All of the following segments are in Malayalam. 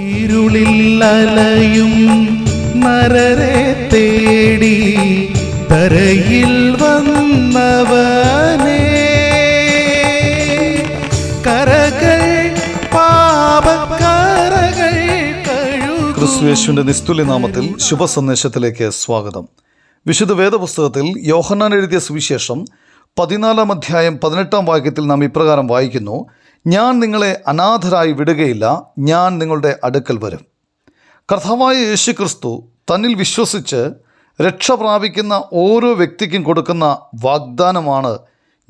ഇരുളിൽ അലയും നരരെ തേടി തരയിൽ വന്നവനേ. കരകൾ പാപക്കരകൾ ക്രിസ്തുവേശുവിന്റെ നിസ്തുല്യ നാമത്തിൽ ശുഭസന്ദേശത്തിലേക്ക് സ്വാഗതം. വിശുദ്ധ വേദപുസ്തകത്തിൽ യോഹന്നാൻ എഴുതിയ സുവിശേഷം പതിനാലാം അധ്യായം പതിനെട്ടാം വാക്യത്തിൽ നാം ഇപ്രകാരം വായിക്കുന്നു. ഞാൻ നിങ്ങളെ അനാഥരായി വിടുകയില്ല. ഞാൻ നിങ്ങളുടെ അടുക്കൽ വരും. കർത്താവായ യേശു ക്രിസ്തു തന്നിൽ വിശ്വസിച്ച് രക്ഷ പ്രാപിക്കുന്ന ഓരോ വ്യക്തിക്കും കൊടുക്കുന്ന വാഗ്ദാനമാണ്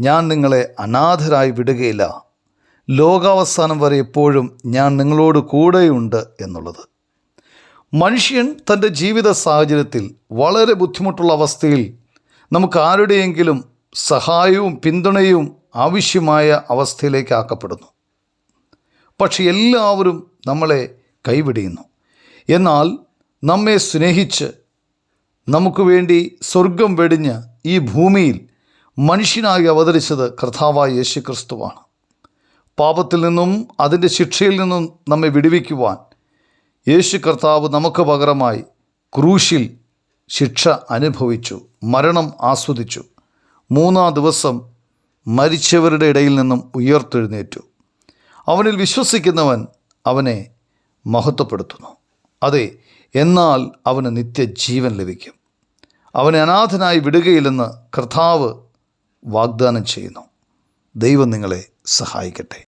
ഞാൻ നിങ്ങളെ അനാഥരായി വിടുകയില്ല. ലോകാവസാനം വരെ എപ്പോഴും ഞാൻ നിങ്ങളോട് കൂടെയുണ്ട് എന്നുള്ളത്. മനുഷ്യൻ തന്റെ ജീവിത സാഹചര്യത്തിൽ വളരെ ബുദ്ധിമുട്ടുള്ള അവസ്ഥയിൽ നമുക്ക് ആരുടെയെങ്കിലും സഹായവും പിന്തുണയും ആവശ്യമായ അവസ്ഥയിലേക്ക് ആക്കപ്പെടുന്നു പക്ഷെ എല്ലാവരും നമ്മളെ കൈവിടിയുന്നു. എന്നാൽ നമ്മെ സ്നേഹിച്ച് നമുക്ക് വേണ്ടി സ്വർഗം വെടിഞ്ഞ് ഈ ഭൂമിയിൽ മനുഷ്യനായി അവതരിച്ചത് കർത്താവായ യേശു ക്രിസ്തുവാണ് പാപത്തിൽ നിന്നും അതിന്റെ ശിക്ഷയിൽ നിന്നും നമ്മെ വിടുവിക്കുവാൻ യേശു കർത്താവ് നമുക്ക് പകരമായി ക്രൂശിൽ ശിക്ഷ അനുഭവിച്ചു മരണം ആസ്വദിച്ചു. മൂന്നാം ദിവസം മരിച്ചവരുടെ ഇടയിൽ നിന്നും ഉയർത്തെഴുന്നേറ്റു. അവനിൽ വിശ്വസിക്കുന്നവൻ അവനെ മഹത്വപ്പെടുത്തുന്നു. അതെ എന്നാൽ അവന് നിത്യജീവൻ ലഭിക്കും. അവനെ അനാഥനായി വിടുകയില്ലെന്ന് കർത്താവ് വാഗ്ദാനം ചെയ്യുന്നു. ദൈവം നിങ്ങളെ സഹായിക്കട്ടെ.